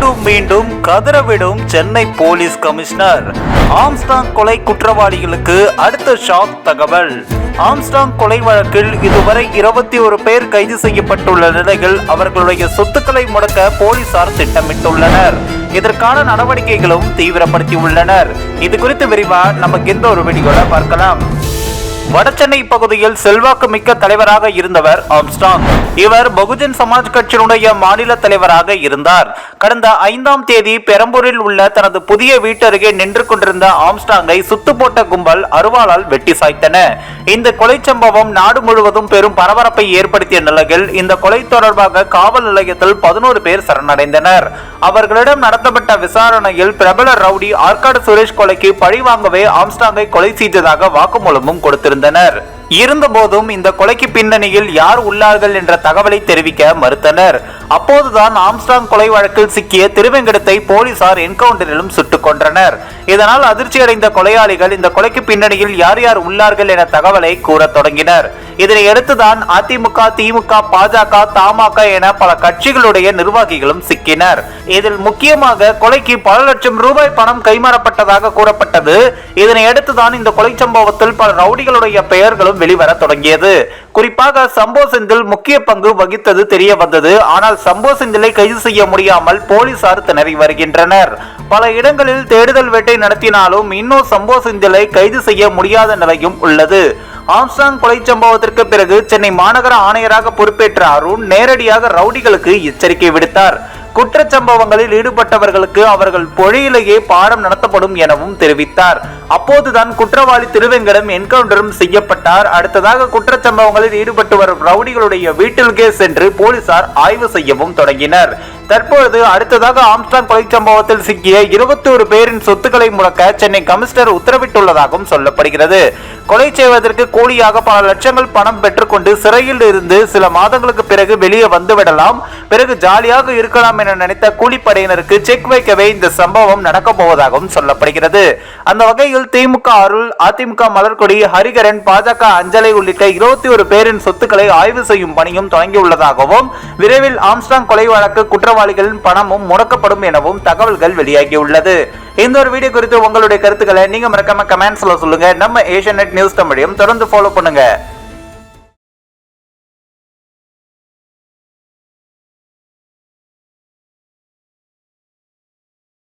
மீண்டும் மீண்டும் கதறவிடும் சென்னை போலீஸ் கமிஷனர். ஆம்ஸ்டாங் கொலை குற்றவாளிகளுக்கு அடுத்த ஷாக் தகவல். ஆம்ஸ்டாங் கொலை வழக்கில் இதுவரை இருபத்தி ஒரு பேர் கைது செய்யப்பட்டுள்ள நிலையில் அவர்களுடைய சொத்துக்களை முடக்க போலீசார் திட்டமிட்டுள்ளனர். இதற்கான நடவடிக்கைகளும் தீவிரப்படுத்தியுள்ளனர். இது குறித்து விரிவா நமக்கு இந்த ஒரு வீடியோல பார்க்கலாம். வடசென்னை பகுதியில் செல்வாக்கு மிக்க தலைவராக இருந்தவர் ஆம்ஸ்டாங். இவர் பகுஜன் சமாஜ் கட்சியினுடைய மாநில தலைவராக இருந்தார். கடந்த ஐந்தாம் தேதி பெரம்பூரில் உள்ள தனது புதிய வீட்டருகே நின்று கொண்டிருந்த ஆம்ஸ்டாங்கை சுத்து போட்ட கும்பல் அருவாளால் வெட்டி சாய்த்தன. இந்த கொலை சம்பவம் நாடு முழுவதும் பெரும் பரபரப்பை ஏற்படுத்திய நிலையில் இந்த கொலை தொடர்பாக காவல் நிலையத்தில் பதினோரு பேர் சரணடைந்தனர். அவர்களிடம் நடத்தப்பட்ட விசாரணையில் பிரபல ரவுடி ஆற்காடு சுரேஷ் கொலைக்கு பழிவாங்கவே ஆம்ஸ்டாங்கை கொலை செய்ததாக வாக்குமூலமும் கொடுத்திருந்தனர். இருந்தபோதும் இந்த கொலைக்கு பின்னணியில் யார் உள்ளார்கள் என்ற தகவலை தெரிவிக்க மறுத்தனர். அப்போதுதான் ஆம்ஸ்டாங் கொலை வழக்கில் சிக்கிய திருவெங்கடத்தை போலீசார் என்கவுண்டரிலும் சுட்டுக் கொன்றனர். இதனால் அதிர்ச்சியடைந்த கொலையாளிகள் இந்த கொலைக்கு பின்னணியில் யார் யார் உள்ளார்கள் என தகவலை கூறத் தொடங்கினர். இதனை அடுத்துதான் அதிமுக திமுக பாஜக தமாக என பல கட்சிகளுடைய நிர்வாகிகளும் சிக்கினர். இதில் முக்கியமாக கொலைக்கு பல லட்சம் ரூபாய் பணம் கைமாறப்பட்டதாக கூறப்பட்டது. இதனை அடுத்துதான் இந்த கொலை சம்பவத்தில் பல ரவுடிகளுடைய பெயர்களும் வெளிவர தொடங்கியது. குறிப்பாக சம்போ செந்தில் முக்கிய பங்கு வகித்தது தெரிய வந்தது. ஆனால் சம்போ செந்திலை கைது செய்ய முடியாமல் போலீசார் திணறி வருகின்றனர். பல இடங்களில் தேடுதல் வேட்டை நடத்தினாலும் இன்னும் சம்போ செந்திலை கைது செய்ய முடியாத நிலையும் உள்ளது. ஆம்சாங் கொலை சம்பவத்திற்கு பிறகு சென்னை மாநகர ஆணையராக பொறுப்பேற்ற அருண் நேரடியாக ரவுடிகளுக்கு எச்சரிக்கை விடுத்தார். குற்றச்சம்பவங்களில் ஈடுபட்டவர்களுக்கு அவர்கள் பொழியிலேயே பாடம் நடத்தப்படும் எனவும் தெரிவித்தார். அப்போதுதான் குற்றவாளி திருவெங்கடம் என்கவுண்டரும் செய்யப்பட்டார். அடுத்ததாக குற்றச்சம்பவங்களில் ஈடுபட்டு வரும் ரவுடிகளுடைய வீட்டிற்கே சென்று போலீசார் ஆய்வு செய்யவும் தொடங்கினர். தற்பொழுது அடுத்ததாக ஆம்ஸ்டாங் கொலை சம்பவத்தில் சிக்கிய இருபத்தோரு பேரின் சொத்துக்களை முடக்க சென்னை கமிஷனர் உத்தரவிட்டுள்ளதாகவும் சொல்லப்படுகிறது. கொலை செய்வதற்கு கூலியாக பல லட்சங்கள் பணம் பெற்றுக்கொண்டு சிறையில் இருந்து சில மாதங்களுக்கு பிறகு வெளியே வந்துவிடலாம். பிறகு ஜாலியாக இருக்கலாம் என நினைத்த கூலிப்படையினருக்கு செக் வைக்கவே இந்த சம்பவம் நடக்க போவதாகவும் சொல்லப்படுகிறது. அந்த வகையில் திமுக அருள் அதிமுக மலர்கொடி ஹரிகரன் பாஜக அஞ்சலை உள்ளிட்ட இருபத்தி ஒரு பேரின் சொத்துக்களை ஆய்வு செய்யும் பணியும் தொடங்கியுள்ளதாகவும் விரைவில் ஆம்ஸ்டாங் கொலை வழக்கு குற்றவாளிகளின் பணமும் முடக்கப்படும் எனவும் தகவல்கள் வெளியாகியுள்ளது. இந்த ஒரு வீடியோ குறித்து உங்களுடைய கருத்துக்களை நீங்க மறக்காம கமெண்ட்ஸ்ல சொல்லுங்க. நம்ம ஏஷியநெட் நியூஸ் தமிழையும் தொடர்ந்து ஃபாலோ பண்ணுங்க.